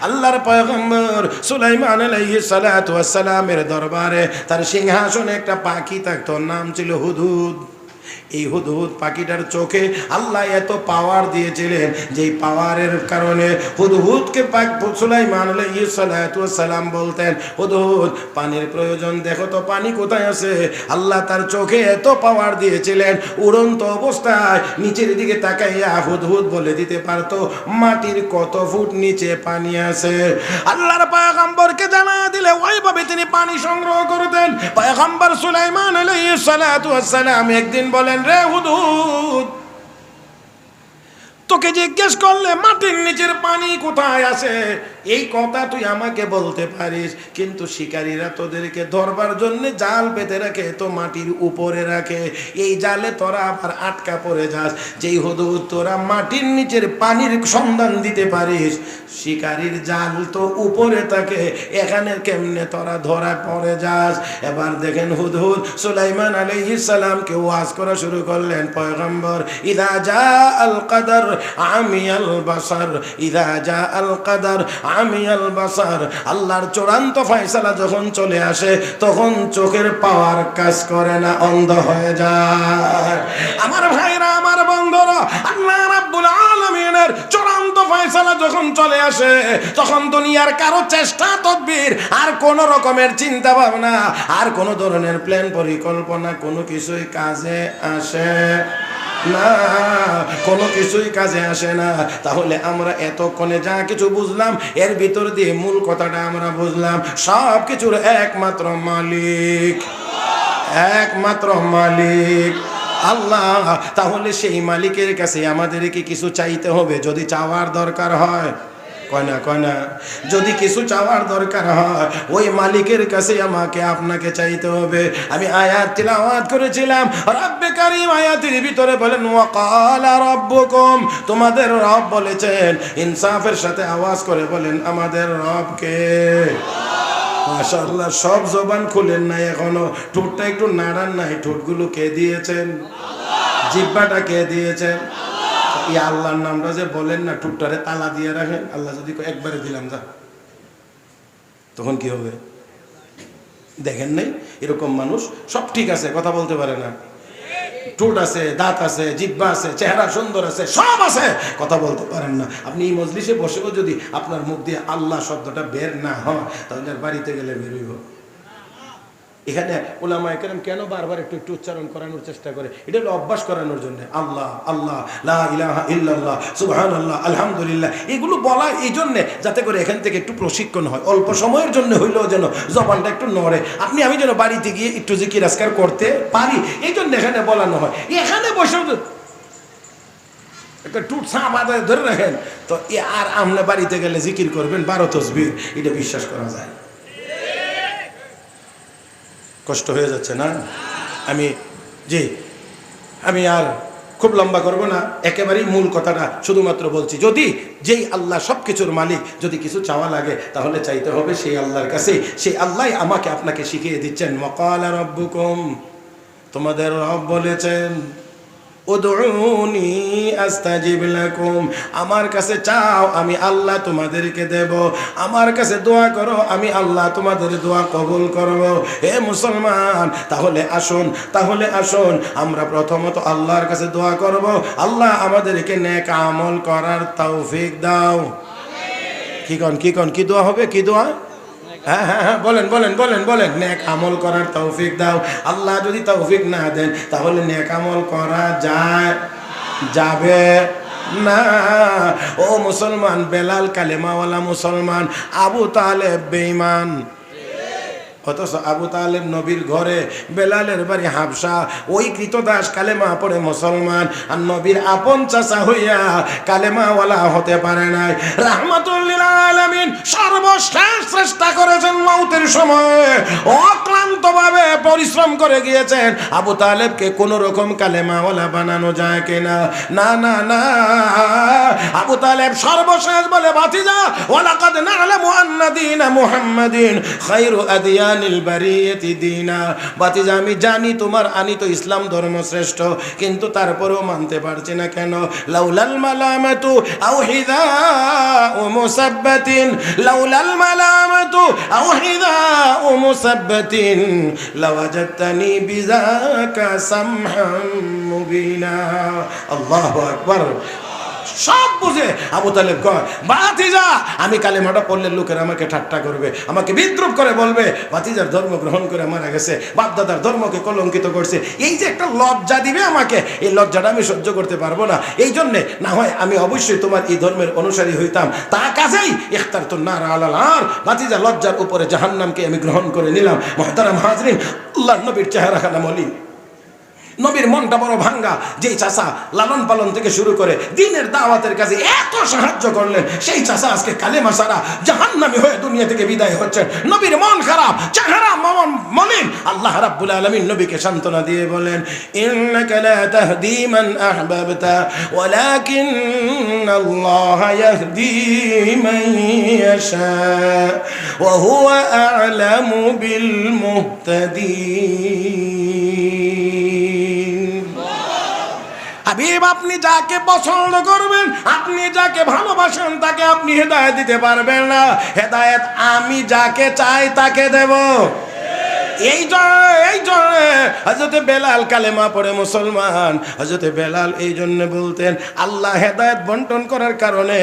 আল্লাহর পয়গম্বর সুলাইমান আলাইহিস সালাতু ওয়াস সালামের দরবারে তার সিংহাসনে একটা পাখি থাকতো নাম ছিল হুদহুদ এই হুদহুদ পাখিটার চোখে আল্লাহ এত পাওয়ার দিয়েছিলেন যেই পাওয়ারের কারণে হুদহুদকে সুলাইমান সালাম বলতেন, হুদহুদ, পানির প্রয়োজন, দেখো তো পানি কোথায় আছে? আল্লাহ তার চোখে এত পাওয়ার দিয়েছিলেন, উড়ন্ত অবস্থায় নিচের দিকে তাকাইয়া হুদহুদ বলে দিতে পারতো, মাটির কত ফুট নিচে পানি আছে? আল্লাহর পয়গম্বরকে জানা দিলে ওইভাবে তিনি পানি সংগ্রহ করতেন। পয়গম্বর সুলাইমান আলাইহিস সালাতু ওয়াস সালাম একদিন বলেন রে হুদহুদ তোকে জিজ্ঞেস করলে মাটির নিচের পানি কোথায় আছে? এই কথা তুই আমাকে বলতে পারিস, কিন্তু শিকারীরা তোদেরকে ধরবার জন্য জাল পেতে রাখে, তো মাটির উপরে রাখে। এই জালে তোরা আবার আটকা পড়ে যাস। যেই হদু তোরা মাটির নিচের পানির সন্ধান দিতে পারিস। শিকারীর জাল তো উপরে থাকে, এখানে কেমনে তোরা ধরা পড়ে যাস? এবার দেখেন হুদহুদ সুলাইমান আলাইহিস সালামকে ওয়াজ করা শুরু করলেন। পয়গম্বর, ইদা জা আল কাদার আমিয়াল বাসার, ইদা জা আল কাদার বাসার, আল্লাহর চূড়ান্ত ফয়সালা যখন চলে আসে, তখন চোখের পাওয়ার কাজ করে না, অন্ধ হয়ে যায়। আমার ভাইরা, আমার বন্ধুরা, আল্লাহ রাব্বুল আলামিনের চূড়ান্ত ফয়সালা যখন চলে আসে, তখন দুনিয়ার কারও চেষ্টা, তদবির আর কোন রকমের চিন্তা ভাবনা আর কোন ধরনের প্ল্যান পরিকল্পনা কোনো কিছুই কাজে আসে না, কোনো কিছুই কাজে আসে না। তাহলে আমরা এতক্ষণে যা কিছু বুঝলাম, এর ভিতর দিয়ে মূল কথাটা আমরা বুঝলাম। সব কিছুর একমাত্র মালিক একমাত্র মালিক আল্লাহ। তাহলে সেই মালিকের কাছে আমাদেরকে কিছু চাইতে হবে, যদি চাওয়ার দরকার হয়। কয় না কয় না যদি কিছু চাওয়ার দরকার হয়, ওই মালিকের কাছে আমাকে আপনাকে চাইতে হবে। আমি আয়াত তিলাওয়াত করেছিলাম। রব্বে কারিম আয়াতের ভিতরে বলেন ওয়াকালা রব্বুকুম। তোমাদের রব বলেছেন, ইনসাফের সাথে আওয়াজ করে বলেন, আমাদের রবকে। মাশাআল্লাহ, সব জবান খুলেন নাই এখনও। ঠোঁটটা একটু নাড়ান নাই। ঠোঁটগুলো কে দিয়েছেন? জিব্বাটা কে দিয়েছেন? এই আল্লাহর নামটা যে বলেন না, টুকটারে তালা দিয়ে রাখেন। আল্লাহ যদি একবারে দিলাম, যা। তখন কি হবে? দেখেন নাই? এরকম মানুষ সব ঠিক আছে, কথা বলতে পারে না। ঠোঁট আছে, দাঁত আছে জিব্বা আছে, চেহারা সুন্দর আছে, সব আছে, কথা বলতে পারেন না। আপনি এই মজলিসে বসেও যদি আপনার মুখ দিয়ে আল্লাহ শব্দটা বের না হয়, তাহলে বাড়িতে গেলে বেরোইব। এখানে ওলামা একরাম কেন বারবার একটু একটু উচ্চারণ করানোর চেষ্টা করে? এটা হলো অভ্যাস করানোর জন্য। আল্লাহ আল্লাহ, লা ইলাহা ইল্লাল্লাহ, সুবহানাল্লাহ, আলহামদুলিল্লাহ। এগুলো বলা এই জন্যে যাতে করে এখান থেকে একটু প্রশিক্ষণ হয়। অল্প সময়ের জন্য হইলেও যেন জবানটা একটু নড়ে। আপনি, আমি যেন বাড়িতে গিয়ে একটু জিকির আজকার করতে পারি, এই জন্য এখানে বলানো হয়। এখানে বসে একটা ধরে রাখেন। তো আর আমরা বাড়িতে গেলে জিকির করবেন, বারো তসবির। এটা বিশ্বাস করা যায় কষ্ট হয়ে যাচ্ছে না? আমি, জি, আমি আর খুব লম্বা করব না। একেবারেই মূল কথাটা শুধুমাত্র বলছি, যদি যেই আল্লাহ সব কিছুর মালিক, যদি কিছু চাওয়া লাগে, তাহলে চাইতে হবে সেই আল্লাহর কাছে। সেই আল্লাহ আমাকে আপনাকে শিখিয়ে দিচ্ছেন, মকাল রব্বুকম তোমাদের রব বলেছেন। আমার কাছে চাও, আমি আল্লাহ তোমাদেরকে দেব। আমার কাছে দোয়া করো, আমি আল্লাহ তোমাদের দোয়া কবুল করব। হে মুসলমান, তাহলে আসুন তাহলে আসুন। আমরা প্রথমত আল্লাহর কাছে দোয়া করব। আল্লাহ আমাদেরকে নেক আমল করার তৌফিক দাও। কি কন কি কন, কি দোয়া হবে, কি দোয়া? হ্যাঁ হ্যাঁ হ্যাঁ বলেন বলেন বলেন বলেন। নেক আমল করার তৌফিক দাও। আল্লাহ যদি তৌফিক না দেন, তাহলে নেক আমল করা যায়, যাবে না। ও মুসলমান, বেলাল কালেমাওয়ালা মুসলমান, আবু তালেব বেঈমান। অথচ আবু তালেব নবীর ঘরে বেলালের বাড়ি হাবসা ওই কৃতদাস কালেমা পড়ে মুসলমান। আর নবীর আপন চাচা হইয়া কালেমাওয়ালা হতে পারে নাই। রাহমাতুল্লিল আলামিন সর্বশেষ চেষ্টা করেছেন মৌতের সময়। অক্লান্ত ভাবে পরিশ্রম করে গিয়েছেন। আবু তালেবকে কোন রকম কালেমাওয়ালা বানানো যায় কিনা? না না না। আবু তালেব সর্বশেষ বলে বাতিজা, ওয়ালাকাদ না'লামু আন্না দীনা মুহাম্মাদিন খায়রু আদিয়ানিল বারিয়াতি দীনা। বাতিজা, আমি জানি তোমার আনিত ইসলাম ধর্ম শ্রেষ্ঠ, কিন্তু তারপরেও মানতে পারছি না কেন? লাউলাল মালামাতু আও হিদাউ মুসাব্বাতিন। লাউলাল মালামাতু আও হিদাউ মুসাব্বাতিন। লাওয়াজাদতানি বিযাকা সামহাম মুবিনা। আল্লাহু আকবার। সব বুঝে আবু তালেব কয় বাতিজা আমি কালেমাটা পড়লে লোকের আমাকে ঠাট্টা করবে, আমাকে বিদ্রুপ করে বলবে বাতিজার ধর্ম গ্রহণ করে মারা গেছে, বাপদাদার ধর্মকে কলঙ্কিত করছে। এই যে একটা লজ্জা দিবে আমাকে, এই লজ্জাটা আমি সহ্য করতে পারব না। এই জন্যে না হয় আমি অবশ্যই তোমার এই ধর্মের অনুসারী হইতাম। তা কাজেই ইখতার তো না আলাল আর বাতিজা লজ্জার উপরে জাহান্নামকে আমি গ্রহণ করে নিলাম। মহতারাম হাজরিন আল্লাহ নবীর চেহারা খানা মলিন। নবীর মনটা বড় ভাঙ্গা, যেই চাষা লালন পালন থেকে শুরু করে দিনের দাওয়াতের কাছে এত সাহায্য করলেন, সেই চাষা আজকে কালেমা সারা জাহান্নামী হয়ে দুনিয়া থেকে বিদায় হচ্ছে। নবীর মন খারাপ, চেহারা মন মলিন। আল্লাহ রাব্বুল আলামিন নবীকে সান্ত্বনা দিয়ে বলেন, ইন্নাকা লা তাহদি মান আহবাবতা ওয়ালাকিন আল্লাহ ইয়াহদি মান ইয়াশা, ওয়া হুয়া আ'লামু বিল মুহতাদিন। হাবিব, আপনি যাকে পছন্দ করবেন, আপনি যাকে ভালোবাসেন, তাকে আপনি হেদায়ত দিতে পারবেন না। হেদায়ত আমি যাকে চাই, তাকে দেব। এই জন্য এই জন্য হজরতে বেলাল কালেমা পড়ে মুসলমান। হজরতে বেলাল এই জন্য বলতেন, আল্লাহ হেদায়ত বন্টন করার কারণে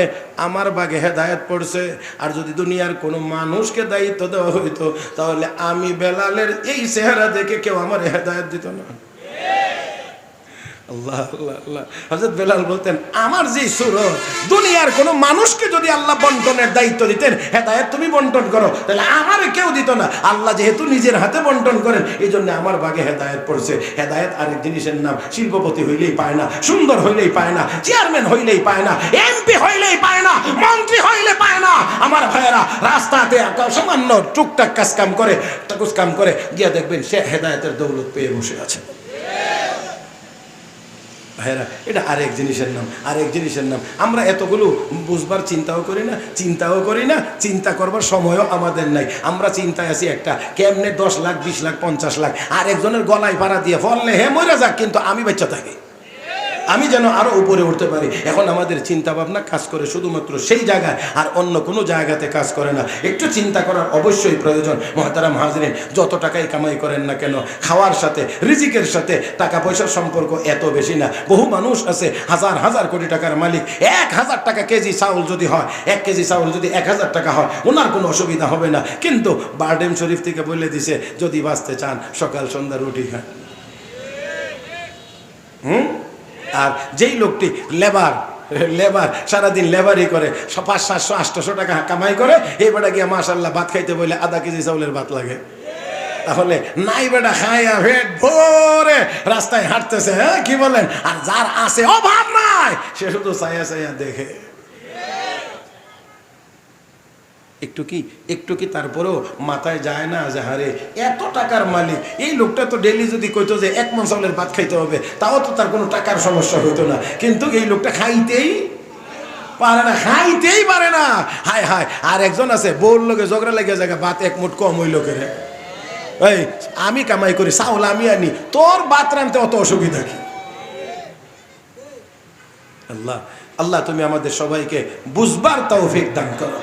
আমার বাগে হেদায়ত পড়ছে। আর যদি দুনিয়ার কোনো মানুষকে দায়িত্ব দেওয়া হইতো, তাহলে আমি বেলালের এই চেহারা দেখে কেউ আমার হেদায়ত দিত না। হজরত বেলাল বলতেন, আমার যে দুনিয়ার মানুষকে যদি আল্লাহ বন্টনের দায়িত্ব দিতেন তুমি বন্টন করো, তাহলে কেউ দিত না। আল্লাহ যেহেতু নিজের হাতে বন্টন করেন এই জন্য আমার হেদায়ত পড়ছে। হেদায়ত আরেক জিনিসের নাম, শিল্পপতি হইলেই পায় না, সুন্দর হইলেই পায় না, চেয়ারম্যান হইলেই পায় না, এমপি হইলেই পায় না, মন্ত্রী হইলে পায় না। আমার ভাইয়েরা রাস্তাতে সামান্য টুকটাক কাজ কাম করে, টাকুস কাম করে, গিয়া দেখবেন সে হেদায়তের দৌলত পেয়ে বসে আছে। ভাইরা এটা আরেক জিনিসের নাম, আরেক জিনিসের নাম। আমরা এতগুলো বুঝবার চিন্তাও করি না, চিন্তাও করি না, চিন্তা করবার সময়ও আমাদের নাই। আমরা চিন্তায় আছি একটা, কেমনে দশ লাখ, বিশ লাখ, পঞ্চাশ লাখ আর একজনের গলায় ভাড়া দিয়ে ফললে হে মরে যাক, কিন্তু আমি বাচ্চা থাকি। আমি যেন আরও উপরে উঠতে পারি। এখন আমাদের চিন্তা ভাবনা কাজ করে শুধুমাত্র সেই জায়গায়, আর অন্য কোনো জায়গাতে কাজ করে না। একটু চিন্তা করার অবশ্যই প্রয়োজন। মহাতারাম হাজরিন, যত টাকাই কামাই করেন না কেন, খাওয়ার সাথে, রিজিকের সাথে টাকা পয়সার সম্পর্ক এত বেশি না। বহু মানুষ আছে, হাজার হাজার কোটি টাকার মালিক। এক হাজার টাকা কেজি চাউল যদি হয়, এক কেজি চাউল যদি এক হাজার টাকা হয়, ওনার কোনো অসুবিধা হবে না। কিন্তু বারডেম শরীফ থেকে বলে দিছে, যদি বাঁচতে চান, সকাল, সন্ধ্যা রুটি খান। হুম? আর যেই লোকটি লেবার লেবার, সারাদিন লেবারই করে পাঁচ সাতশো আটশো টাকা কামাই করে, এই বেটা গিয়ে মাসাল্লাহ ভাত খাইতে বলে আধা কেজি চাউলের ভাত লাগে। তাহলে নাই বেটা খায়া ভেট ভোরে রাস্তায় হাঁটতেছে হ্যাঁ কি বলেন? আর যার আছে অভাব নাই, সে শুধু চাইয়া চাইয়া দেখে। একটু কি একটু কি তারপরেও মাথায় যায় না যে, হারে, এত টাকার মালিক। এই লোকটা তো ডেলি যদি কইতো যে, এক মন চাউলের ভাত খাইতে হবে, তাও তো তার কোনো টাকার সমস্যা হইতো না। কিন্তু এই লোকটা খাইতেই পারে না, খাইতেই পারে না। হায় হায়, আর একজন আছে, বউর লোকে ঝগড়া লেগে জায়গা, ভাত এক মুঠ কম ওই লোকের। এই, আমি কামাই করি, চাউল আমি আনি, তোর ভাত রানতে অত অসুবিধা কি? আল্লাহ আল্লাহ তুমি আমাদের সবাইকে বুঝবার তৌফিক দান করো।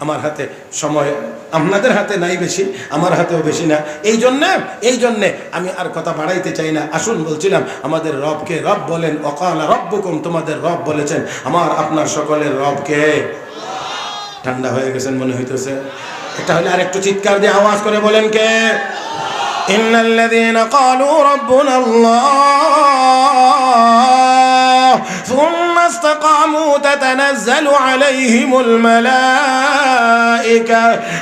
আমার হাতে সময়, আপনাদের হাতে নাই বেশি, আমার হাতেও বেশি না। এই জন্যে এই জন্যে আমি আর কথা বাড়াইতে চাই না। আসুন বলছিলাম, আমাদের রবকে রব বলেন, অকাল রব্বকুম, তোমাদের রব বলেছেন, আমার আপনার সকলের রবকে ঠান্ডা হয়ে গেছেন মনে হইতেছে। এটা হলে আর একটু চিৎকার দিয়ে আওয়াজ করে বলেন কে? ইন্দিন استقاموا تتنزل عليهم الملائكة.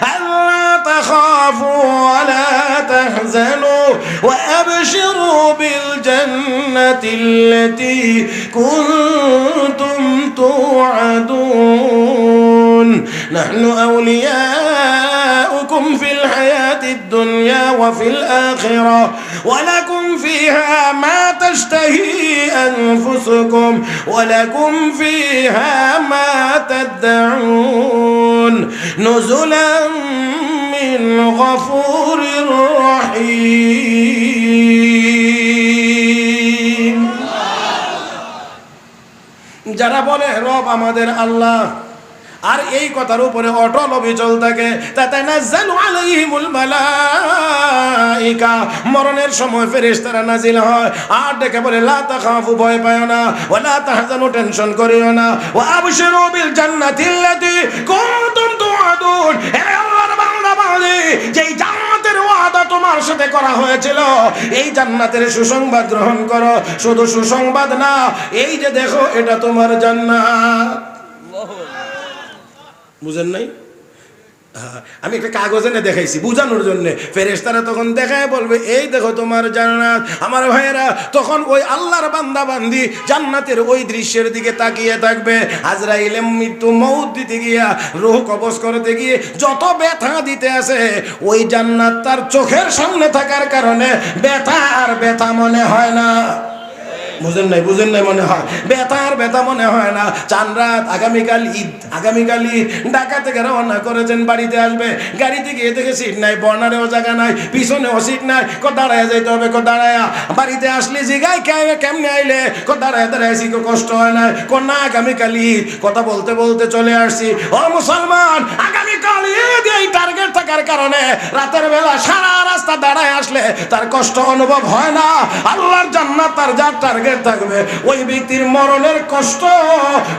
ألا تخافوا ولا تحزنوا وأبشروا بالجنة التي كنتم توعدون. نحن أولياء بلاؤكم في الحياة الدنيا وفي الآخرة. ولكم فيها ما تشتهي أنفسكم ولكم فيها ما تدعون نزلا من غفور رحيم যারা বলে রব আমাদের আল্লাহ আর এই কথার উপরে অটল অবিচল থাকে। মরণের সময় ফেরেশতারা নাজিল হয়। আর ডেকে বলে, লা তাখাফু, ভয় পায় না। ওয়ালা তাহজানু, টেনশন করিও না। ওয়া আবশিরু বিল জান্নাতিল্লাতি কুনতুম তুআদুন। হে আল্লাহর বান্দা যেই জান্নাতের ওয়াদা তোমার সাথে করা হয়েছিল, এই জান্নাতের সুসংবাদ গ্রহণ করো। শুধু সুসংবাদ না, এই যে দেখো, এটা তোমার জান্নাত। বুঝেন নাই? আমি একটা কাগজ এনে দেখাইছি, বুঝানোর জন্য। ফেরেশতারা তখন দেখায় বলবে, এই দেখো তোমার জান্নাত। আমার ভাইয়েরা, তখন ওই আল্লাহর বান্দা বান্দি জান্নাতের ওই দৃশ্যের দিকে তাকিয়ে থাকবে। হাজরা আজরাইলে মৃত্যু মৌত দিতে গিয়া, রোহ কবজ করতে গিয়ে যত ব্যথা দিতে আছে ওই জান্নাত তার চোখের সামনে থাকার কারণে ব্যথা আর ব্যথা মনে হয় না। বুঝেন নাই বুঝেন নাই মনে হয়। আর ব্যথা মনে হয় না। চান রাত, আগামীকাল ঈদ আগামীকাল ঈদ। ঢাকা থেকে রওনা করেছেন, বাড়িতে আসবে। গাড়িতে গিয়ে দেখে সিট নাই বর্নারেও জায়গা নাই, পিছনেও সিট নাই। কো দাঁড়ায় যাইতে হবে, কো দাঁড়ায়া। বাড়িতে আসলে জিগাই কে, কেমনে আইলে? কো দাঁড়ায় দাঁড়াইছি কো কষ্ট হয় না কো না, আগামীকাল ঈদ। কথা বলতে বলতে চলে আসছি। ও মুসলমান, আগামীকাল ঈদ, এই টার্গেট থাকার কারণে রাতের বেলা সারা রাস্তা দাঁড়ায় আসলে তার কষ্ট অনুভব হয় না। আল্লাহর জান্নাত তার যার টার্গেট থাকবে। ওই ব্যক্তির মরণের কষ্ট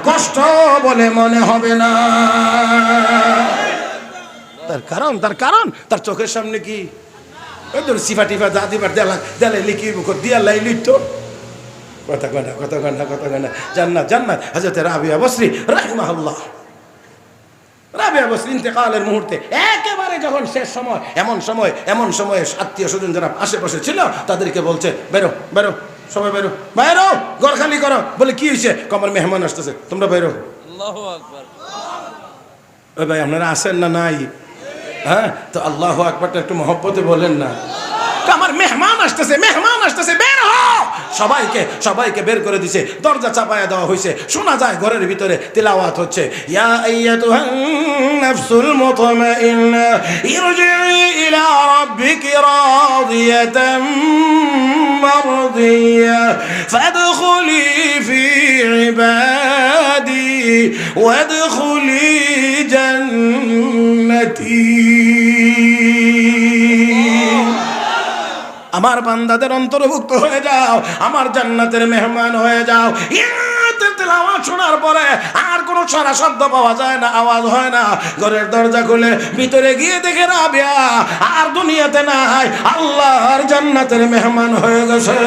কষ্ট বলে মনে হবে না। তার কারণ তার কারণ, তার চোখের সামনে কি? মুহূর্তে একেবারে যখন শেষ সময়, এমন সময়, এমন সময়ে আত্মীয় স্বজন যারা আশেপাশে ছিল, তাদেরকে বলছে, বেরো বেরো। সবাই বেরো বাইরো ঘর খালি করো। বলে কি হয়েছে কমার মেহমান আসতেছে। তোমরা আল্লাহু ওই ভাই আপনারা আসেন না নাই? হ্যাঁ? তো আল্লাহ আকবরটা একটু মহব্বতে বলেন না। আমার মেহমান আসতেছে মেহমান আসতেছে বের হ সবাইকে সবাইকে বের করে দিছে। দরজা চাপায়া দেওয়া হয়েছে শোনা যায় ঘরের ভিতরে তিলাওয়াত হচ্ছে। ইয়া আইয়াতুহান নাফসুল মুতমাইন্না ইরজিই ইলা রাব্বিকি রাদিয়াতাম মারদিয়া فادخلي في عبادي وادخلي جنتي. আমার বান্দাদের অন্তর্ভুক্ত হয়ে যাও, আমার জান্নাতের মেহমান হয়ে যাও। তেলাওয়াত শোনার পরে আর কোনো সারা শব্দ পাওয়া যায় না, আওয়াজ হয় না। ঘরের দরজা খুলে ভিতরে গিয়ে দেখে রাবিয়া, আর দুনিয়াতে নাই, আল্লাহর জান্নাতের মেহমান হয়ে গেছে।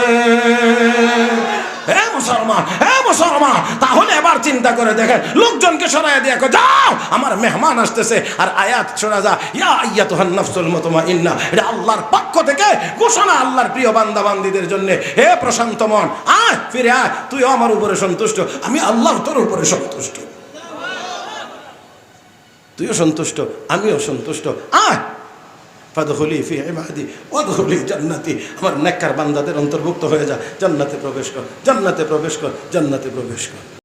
হে মুসলমান হে মুসলমান, তাহলে এবার চিন্তা করে দেখেন লোকজনকে সরাই দিয়ে যাও, আমার মেহমান আসতেছে। আর আয়াত শোনা যা ইয়া আইয়াতুহান নাফসুল মুতমাইন্না। এটা আল্লাহর পক্ষ থেকে ঘোষণা আল্লাহর প্রিয় বান্দা বান্দীদের জন্য। হে প্রশান্ত মন, আয়, ফিরে আয়, তুইও আমার উপরে সন্তুষ্ট, আমি আল্লাহ তোর উপরে সন্তুষ্ট। তুইও সন্তুষ্ট, আমিও সন্তুষ্ট। আয় ফাদখুলি ফি ইবাদি, ওয়াদখুলি জান্নাতি। আমার নেককার বান্দাদের অন্তর্ভুক্ত হয়ে যা, জান্নাতে প্রবেশ কর, জান্নাতে প্রবেশ কর, জান্নাতে প্রবেশ কর।